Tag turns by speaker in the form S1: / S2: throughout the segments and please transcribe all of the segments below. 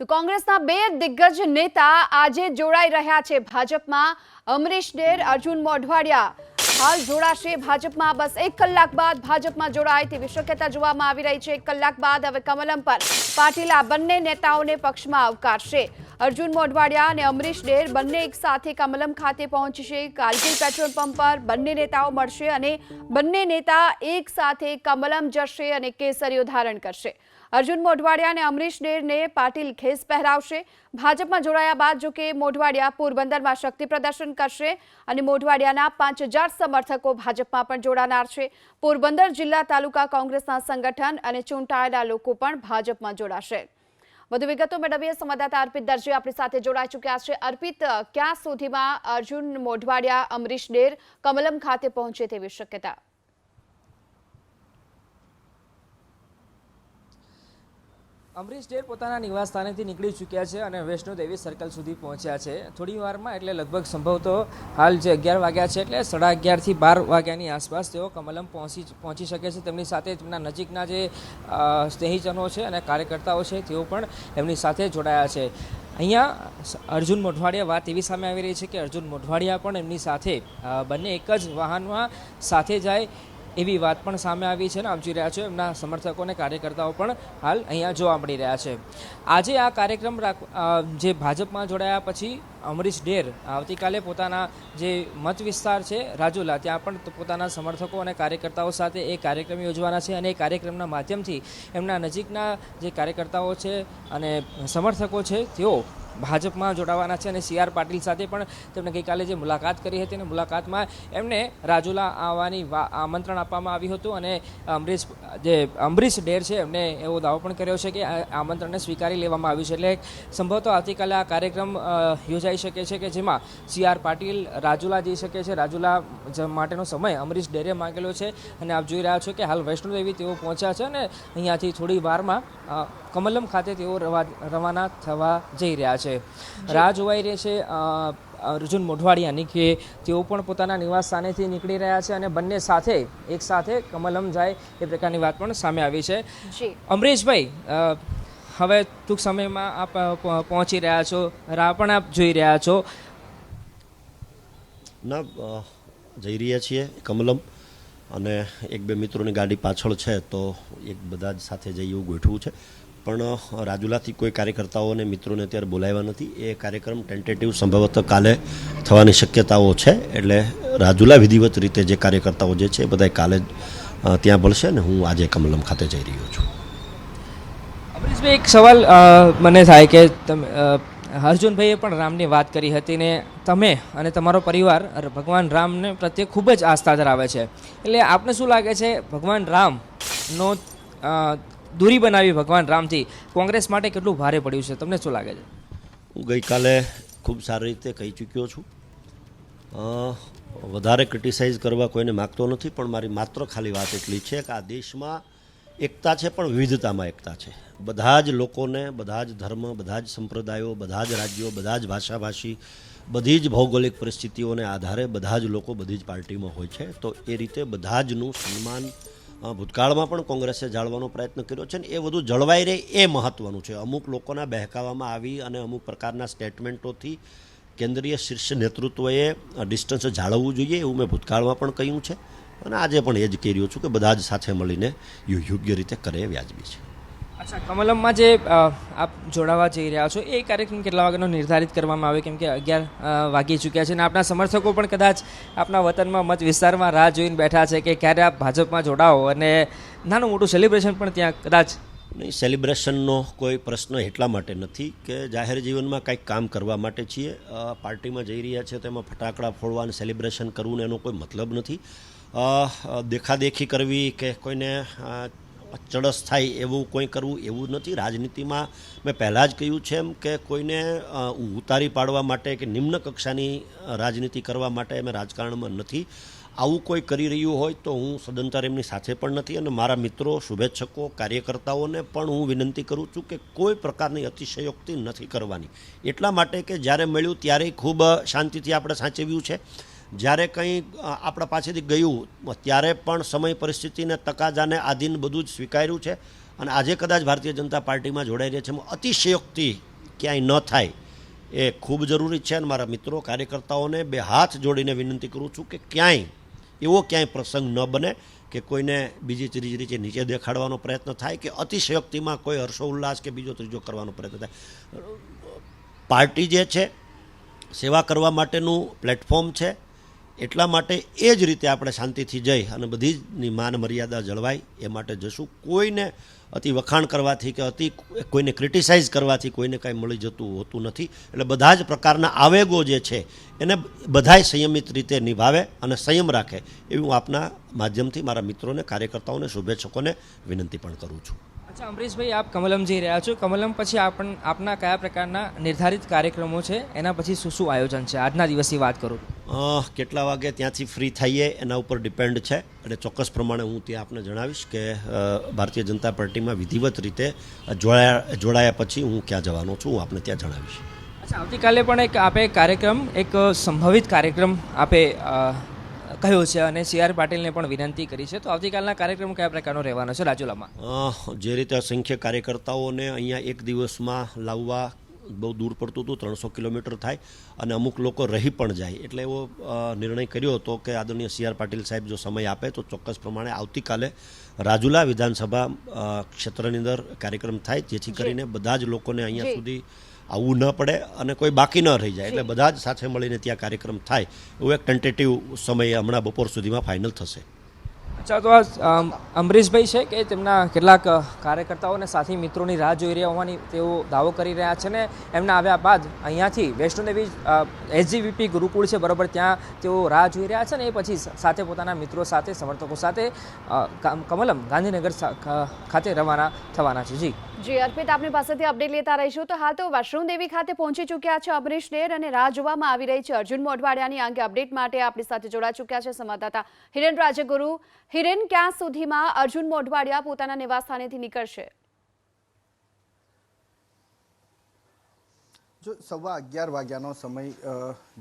S1: તો કોંગ્રેસના બે દિગ્ગજ નેતા આજે જોડાઈ રહ્યા છે ભાજપમાં. અમરીશ ડેર, અર્જુન મોઢવાડિયા હાલ જોડાશે ભાજપમાં. બસ એક કલાક બાદ ભાજપમાં જોડાય તેવી શક્યતા જોવામાં આવી રહી છે. એક કલાક બાદ હવે કમલમ પર પાટીલ આ બંને નેતાઓને પક્ષમાં આવકારશે. અર્જુન મોઢવાડિયા અને અમરીશ ડેર બંને એક સાથે કમલમ ખાતે પહોંચશે. કાલગીર પેટ્રોલ પંપ પર બંને નેતાઓ મળશે અને બંને નેતા એક સાથે કમલમ જશે અને કેસરીઓ ધારણ કરશે. અર્જુન મોઢવાડિયા અને અમરીશ ડેરને પાટીલ ખેસ પહેરાવશે. ભાજપમાં જોડાયા બાદ જોકે મોઢવાડિયા પોરબંદરમાં શક્તિ પ્રદર્શન કરશે અને મોઢવાડિયાના પાંચ સમર્થકો ભાજપમાં પણ જોડાનાર છે. પોરબંદર જિલ્લા તાલુકા કોંગ્રેસના સંગઠન અને ચૂંટાયેલા લોકો પણ ભાજપમાં જોડાશે. વધુ વિગતો મેળવીએ. સંવાદદાતા અર્પિત દરજી આપણી સાથે જોડાઈ ચૂક્યા છે. અર્પિત, ક્યાં સુધીમાં અર્જુન મોઢવાડિયા, અમરીશ ડેર, કમલમ ખાતે પહોંચે તેવી શક્યતા?
S2: અમરીશ ડેર પોતાના નિવાસ સ્થાનેથી નીકળી ચૂક્યા છે અને વૈષ્ણોદેવી સર્કલ સુધી પહોંચ્યા છે. થોડી વારમાં એટલે લગભગ સંભવતો હાલ જે અગિયાર વાગ્યા છે એટલે સાડા અગિયારથી બાર વાગ્યાની આસપાસ તેઓ કમલમ પહોંચી પહોંચી શકે છે. તેમની સાથે તેમના નજીકના જે સ્નેહીજનો છે અને કાર્યકર્તાઓ છે તેઓ પણ એમની સાથે જોડાયા છે. અહીંયા અર્જુન મોઢવાડિયા વાત એવી સામે આવી રહી છે કે અર્જુન મોઢવાડિયા પણ એમની સાથે બંને એક જ વાહનમાં સાથે જાય એવી વાત પણ સામે આવી છે ને આપજી રહ્યા છો એમના સમર્થકો અને કાર્યકર્તાઓ પણ હાલ અહીંયા જોવા મળી રહ્યા છે. આજે આ કાર્યક્રમ જે ભાજપમાં જોડાયા પછી અમરીશ ડેર આવતીકાલે પોતાના જે મત વિસ્તાર છે રાજુલા, ત્યાં પણ પોતાના સમર્થકો અને કાર્યકર્તાઓ સાથે એ કાર્યક્રમ યોજવાના છે અને એ કાર્યક્રમના માધ્યમથી એમના નજીકના જે કાર્યકર્તાઓ છે અને સમર્થકો છે, તેઓ ભાજપમાં જોડાવાના છે અને સી આર પાટીલ સાથે પણ તેમણે ગઈકાલે જે મુલાકાત કરી હતી અને મુલાકાતમાં એમને રાજુલા આવવાની આમંત્રણ આપવામાં આવ્યું હતું અને અમરીશ, જે અમરીશ ડેર છે એમને એવો દાવો પણ કર્યો છે કે આમંત્રણને સ્વીકારી લેવામાં આવ્યું છે. એટલે સંભવતઃ આવતીકાલે આ કાર્યક્રમ યોજાઈ શકે છે કે જેમાં સી આર પાટીલ, રાજુલા જઈ શકે છે. રાજુલા માટેનો સમય અમરીશ ડેરે માંગેલો છે અને આપ જોઈ રહ્યા છો કે હાલ વૈષ્ણોદેવી તેઓ પહોંચ્યા છે અને અહીંયાથી થોડી વારમાં કમલમ ખાતે તેઓ રવા- રવાના થવા જઈ રહ્યા છે. રાહ જોવાઈ રહી છે અર્જુન મોઢવાડિયાની કે તેઓ પણ પોતાના નિવાસ સ્થાનેથી નીકળી રહ્યા છે અને બંને સાથે એક સાથે કમલમ જાય એ પ્રકારની વાત પણ સામે આવી છે.
S1: જી.
S2: અમરેશભાઈ હવે ટૂંક સમયમાં આપ પહોંચી રહ્યા છો રાહ પણ આપ જોઈ રહ્યા છો.
S3: ના જઈ રહ્યા છીએ કમલમ. અને એક બે મિત્રોની ગાડી પાછળ છે તો એક બધા જ સાથે જઈએ એવું ગોઠવું છે. પણ રાજુલાથી કોઈ કાર્યકર્તાઓને મિત્રોને અત્યારે બોલાવ્યા નથી. એ કાર્યક્રમ ટેન્ટેટિવ સંભવત કાલે થવાની શક્યતાઓ છે. એટલે રાજુલા વિધિવત રીતે જે કાર્યકર્તાઓ જે છે એ બધા કાલે ત્યાં ભળશે ને હું આજે કમલમ ખાતે જઈ રહ્યો છું.
S2: અમરીશભાઈ, એક સવાલ મને થાય કે તમે અર્જુનભાઈએ પણ રામની વાત કરી હતી ને તમે અને તમારો પરિવાર ભગવાન રામને પ્રત્યે ખૂબ જ આસ્થા ધરાવે છે. એટલે આપને શું લાગે છે, ભગવાન રામનો દૂરી બનાવી ભગવાન રામથી. કોંગ્રેસ માટે કેટલું ભારે પડ્યું છે? તમને શું લાગે છે?
S3: હું ગઈકાલે ખૂબ સારી રીતે કહી ચૂક્યો છું. વધારે ક્રિટિસાઇઝ કરવા કોઈને માગતો નથી, પણ મારી માત્ર ખાલી વાત એટલી છે કે આ દેશમાં એકતા છે, પણ વિવિધતામાં એકતા છે. બધા જ લોકોને, બધા જ ધર્મ, બધા જ સંપ્રદાયો, બધા જ રાજ્યો, બધા જ ભાષાભાષી, બધી જ ભૌગોલિક પરિસ્થિતિઓને આધારે બધા જ લોકો બધી જ પાર્ટીમાં હોય છે. તો એ રીતે બધા જનું સન્માન ભૂતકાળમાં પણ કોંગ્રેસે જાળવાનો પ્રયત્ન કર્યો છે ને એ બધું જળવાઈ રહે એ મહત્ત્વનું છે. અમુક લોકોના બહેકાવામાં આવી અને અમુક પ્રકારના સ્ટેટમેન્ટોથી કેન્દ્રીય શીર્ષ નેતૃત્વએ ડિસ્ટન્સ જાળવવું જોઈએ એવું મેં ભૂતકાળમાં પણ કહ્યું છે. અને આજે પણ એ જ કહી રહ્યો છું કે બધા જ સાથે મળીને યોગ્ય રીતે કરે વ્યાજબી છે.
S2: અચ્છા, કમલમમાં જે આપ જોડાવા જઈ રહ્યા છો, એ કાર્યક્રમ કેટલા વાગ્યાનો નિર્ધારિત કરવામાં આવે? કેમ કે અગિયાર વાગી ચૂક્યા છે અને આપના સમર્થકો પણ કદાચ આપના વતનમાં મત વિસ્તારમાં રાહ જોઈને બેઠા છે કે ક્યારે આપ ભાજપમાં જોડાઓ અને નાનું મોટું સેલિબ્રેશન પણ ત્યાં કદાચ
S3: નહીં સેલિબ્રેશનનો કોઈ પ્રશ્ન એટલા માટે નથી કે જાહેર જીવનમાં કંઈક કામ કરવા માટે છીએ. પાર્ટીમાં જઈ રહ્યા છે તેમાં ફટાકડા ફોડવા અને સેલિબ્રેશન કરવું એનો કોઈ મતલબ નથી. દેખાદેખી કરવી કે કોઈને અ, ચડસ થાય એવું કોઈ કરવું એવું નથી. રાજનીતિમાં મેં પહેલાં જ કહ્યું છે એમ કે કોઈને ઉતારી પાડવા માટે કે નિમ્ન કક્ષાની રાજનીતિ કરવા માટે અમે રાજકારણમાં નથી. આવું કોઈ કરી રહ્યું હોય તો હું સદંતર એમની સાથે પણ નથી અને મારા મિત્રો શુભેચ્છકો કાર્યકર્તાઓને પણ હું વિનંતી કરું છું કે કોઈ પ્રકારની અતિશયોક્તિ નથી કરવાની. એટલા માટે કે જ્યારે મળ્યું ત્યારે ખૂબ શાંતિથી આપણે સાચવ્યું છે. જ્યારે કંઈ આપણા પાસેથી ગયું, ત્યારે પણ સમય પરિસ્થિતિને તકાજાને આધીન બધું જ સ્વીકાર્યું છે અને આજે કદાચ ભારતીય જનતા પાર્ટીમાં જોડાઈ રહ્યા છે. એમાં અતિશયોક્તિ ક્યાંય ન થાય એ ખૂબ જરૂરી છે અને મારા મિત્રો, કાર્યકર્તાઓને બે હાથ જોડીને વિનંતી કરું છું કે ક્યાંય, એવો ક્યાંય પ્રસંગ ન બને કે કોઈને બીજી ત્રીજી રીતે નીચે દેખાડવાનો પ્રયત્ન થાય કે અતિશયોક્તિમાં કોઈ હર્ષોલ્લાસ કે બીજો ત્રીજો કરવાનો પ્રયત્ન થાય. પાર્ટી જે છે, સેવા કરવા માટેનું પ્લેટફોર્મ છે એટલા માટે એ જ રીતે આપણે શાંતિથી જઈ અને બધી જની માન મર્યાદા જળવાય, એ માટે જશું. કોઈને અતિ વખાણ કરવાથી કે અતિ કોઈને ક્રિટિસાઇઝ કરવાથી કોઈને કાંઈ મળી જતું હોતું નથી. એટલે બધા જ પ્રકારના આવેગો જે છે, એને બધાય સંયમિત રીતે નિભાવે અને સંયમ રાખે. એવી હું આપના માધ્યમથી મારા મિત્રોને, કાર્યકર્તાઓને, શુભેચ્છકોને વિનંતી પણ કરું છું.
S2: અચ્છા અમરીશભાઈ આપ કમલમ જઈ રહ્યા છો. કમલમ પછી આપણ આપના કયા પ્રકારના નિર્ધારિત કાર્યક્રમો છે? એના પછી શું શું આયોજન છે? આજના દિવસની વાત કરું.
S3: કેટલા વાગે ત્યાંથી ફ્રી થઈએ એના ઉપર ડિપેન્ડ છે. અને ચોક્કસ પ્રમાણે હું ત્યાં આપને જણાવીશ કે ભારતીય જનતા પાર્ટીમાં વિધિવત રીતે જોડાયા જોડાયા પછી હું ક્યાં જવાનો છું હું આપને ત્યાં જણાવીશ.
S2: અચ્છા આવતીકાલે પણ એક આપે કાર્યક્રમ એક સંભવિત કાર્યક્રમ આપે કહ્યો છે અને સી આર પાટીલને પણ વિનંતી કરી છે. તો આવતીકાલના કાર્યક્રમ કયા પ્રકારનો રહેવાનો છે રાજુલામાં?
S3: જે રીતે અસંખ્ય કાર્યકર્તાઓને અહીંયા એક દિવસમાં લાવવા બહુ દૂર પડતું હતું ત્રણસો કિલોમીટર થાય અને અમુક લોકો રહી પણ જાય. એટલે એવો નિર્ણય કર્યો હતો કે આદરણીય સી આર પાટીલ સાહેબ જો સમય આપે તો ચોક્કસ પ્રમાણે આવતીકાલે રાજુલા વિધાનસભા ક્ષેત્રની અંદર કાર્યક્રમ થાય જેથી કરીને બધા જ લોકોને અહીંયા સુધી આવવું ન પડે અને કોઈ બાકી ન રહી જાય. એટલે બધા જ સાથે મળીને ત્યાં કાર્યક્રમ થાય. એવું એક ટેન્ટેટિવ સમય હમણાં બપોર સુધીમાં ફાઇનલ થશે.
S2: અચ્છા તો આ અમ, અમરીશભાઈ છે કે તેમના કેટલાક કાર્યકર્તાઓ અને સાથી મિત્રોની રાહ જોઈ રહ્યા હોવાની તેઓ દાવો કરી રહ્યા છે ને એમના આવ્યા બાદ અહીંયાથી વૈષ્ણોદેવી એસજીવીપી ગુરુકુળ છે બરાબર ત્યાં તેઓ રાહ જોઈ રહ્યા છે ને એ પછી સાથે પોતાના મિત્રો સાથે સમર્થકો સાથે કમલમ ગાંધીનગર ખાતે રવાના થવાના છે. જી.
S1: જી અર્પિત આપની પાસેથી અપડેટ લેતા રહીશું. તો હાલ તો વૈષ્ણોદેવી ખાતે પહોંચી ચૂક્યા છે અમરીશ ડેર અને રાહ જોવામાં આવી રહી છે અર્જુન મોઢવાડિયાની અંગે અપડેટ માટે આપણી સાથે જોડા ચૂક્યા છે સંવાદદાતા હિરેન રાજગુરુ. હિરેન ક્યાં સુધીમાં અર્જુન મોઢવાડિયા પોતાના નિવાસસ્થાનેથી નીકળશે?
S4: જો સવા અગિયાર વાગ્યાનો સમય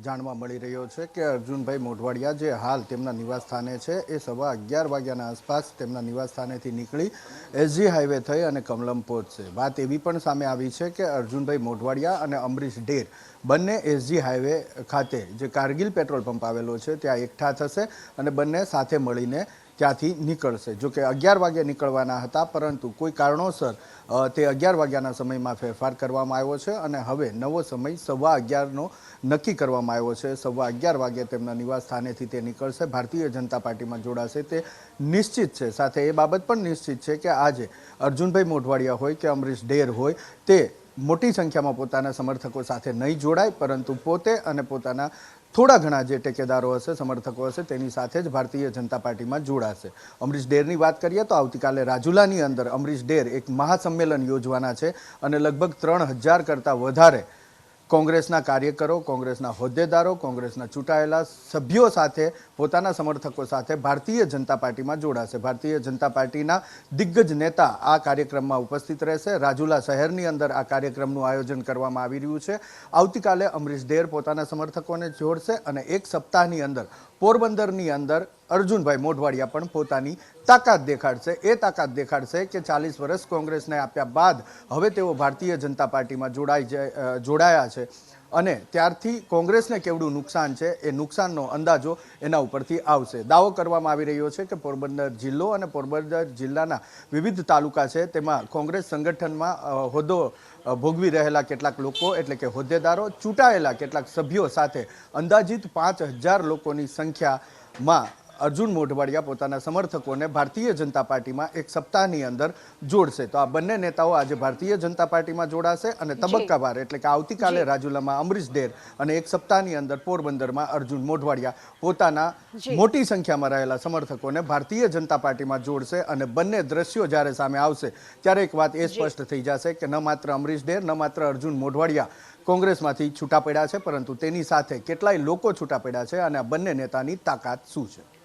S4: જાણવા મળી રહ્યો છે કે અર્જુનભાઈ મોઢવાડિયા જે હાલ તેમના નિવાસસ્થાને છે, એ સવા અગિયાર વાગ્યાના આસપાસ તેમના નિવાસસ્થાનેથી નીકળી એસજી હાઈવે થઈ અને કમલમ પહોંચશે વાત એવી પણ સામે આવી છે કે અર્જુનભાઈ મોઢવાડિયા અને અમરીશ ડેર બંને એસજી હાઈવે ખાતે જે કારગિલ પેટ્રોલ પંપ આવેલો છે, ત્યાં એકઠા થશે અને બંને સાથે મળીને ત્યાંથી નીકળશે. જો કે અગિયાર વાગે નીકળવાના હતા, પરંતુ કોઈ કારણોસર તે અગિયાર વાગ્યાના સમયમાં ફેરફાર કરવામાં આવ્યો છે અને હવે નવો સમય સવા અગિયારનો નક્કી કરવામાં આવ્યો છે. સવા અગિયાર વાગે તેમના નિવાસ સ્થાનેથી તે નીકળશે. ભારતીય જનતા પાર્ટીમાં જોડાશે તે નિશ્ચિત છે. સાથે એ બાબત પણ નિશ્ચિત છે કે આજે અર્જુનભાઈ મોઢવાડિયા હોય કે અમરીશ ડેર હોય, તે મોટી સંખ્યામાં પોતાના સમર્થકો સાથે નહીં જોડાય, પરંતુ પોતે અને પોતાના થોડા ઘણા જે ટેકેદારો હશે, સમર્થકો હશે, તેની સાથે જ ભારતીય જનતા પાર્ટીમાં જોડાશે. અમરીશ ડેરની વાત કરીએ તો આવતીકાલે રાજુલાની અંદર અમરીશ ડેર એક મહાસંમેલન યોજવાના છે અને લગભગ ત્રણ હજાર કરતાં વધારે કોંગ્રેસના કાર્યકરો, કોંગ્રેસના હોદ્દેદારો, કોંગ્રેસના ચૂંટાયેલા સભ્યો સાથે, પોતાના સમર્થકો સાથે ભારતીય જનતા પાર્ટીમાં જોડાશે. ભારતીય જનતા પાર્ટીના દિગ્ગજ નેતા આ કાર્યક્રમમાં ઉપસ્થિત રહેશે. રાજુલા શહેરની અંદર આ કાર્યક્રમનું આયોજન કરવામાં આવી રહ્યું છે. આવતીકાલે અમરીશ ડેર પોતાના સમર્થકોને જોડશે અને એક સપ્તાહની અંદર પોરબંદરની અંદર અર્જુનભાઈ મોઢવાડિયા પણ પોતાની તાકાત દેખાડશે. એ તાકાત દેખાડશે કે ચાલીસ વર્ષ કોંગ્રેસને આપ્યા બાદ હવે તેઓ ભારતીય જનતા પાર્ટીમાં જોડાઈ જોડાયા છે. અને ત્યારથી કોંગ્રેસને કેવડું નુકસાન છે, એ નુકસાનનો અંદાજો એના ઉપરથી આવશે. દાવો કરવામાં આવી રહ્યો છે કે પોરબંદર જિલ્લો અને પોરબંદર જિલ્લાના વિવિધ તાલુકા છે, તેમાં કોંગ્રેસ સંગઠનમાં હોદ્દો ભોગવી રહેલા કેટલાક લોકો એટલે કે હોદ્દેદારો, ચૂંટાયેલા કેટલાક સભ્યો સાથે અંદાજિત પાંચ હજાર લોકોની સંખ્યામાં અર્જુન મોઢવાડિયા પોતાના સમર્થકોને ભારતીય જનતા પાર્ટીમાં એક સપ્તાહની અંદર જોડશે. તો આ બંને નેતાઓ આજે ભારતીય જનતા પાર્ટીમાં જોડાશે અને તબક્કાવાર એટલે કે આવતીકાલે રાજુલામાં અમરીશ ડેર અને એક સપ્તાહની અંદર પોરબંદરમાં અર્જુન મોઢવાડિયા પોતાના મોટી સંખ્યામાં રહેલા સમર્થકોને ભારતીય જનતા પાર્ટીમાં જોડશે અને બંને દ્રશ્યો જ્યારે સામે આવશે ત્યારે એક વાત એ સ્પષ્ટ થઈ જશે કે ન માત્ર અમરીશ ડેર ન માત્ર અર્જુન મોઢવાડિયા કોંગ્રેસમાંથી છૂટા પડ્યા છે પરંતુ તેની સાથે કેટલાય લોકો છૂટા પડ્યા છે અને આ બંને નેતાની તાકાત શું છે?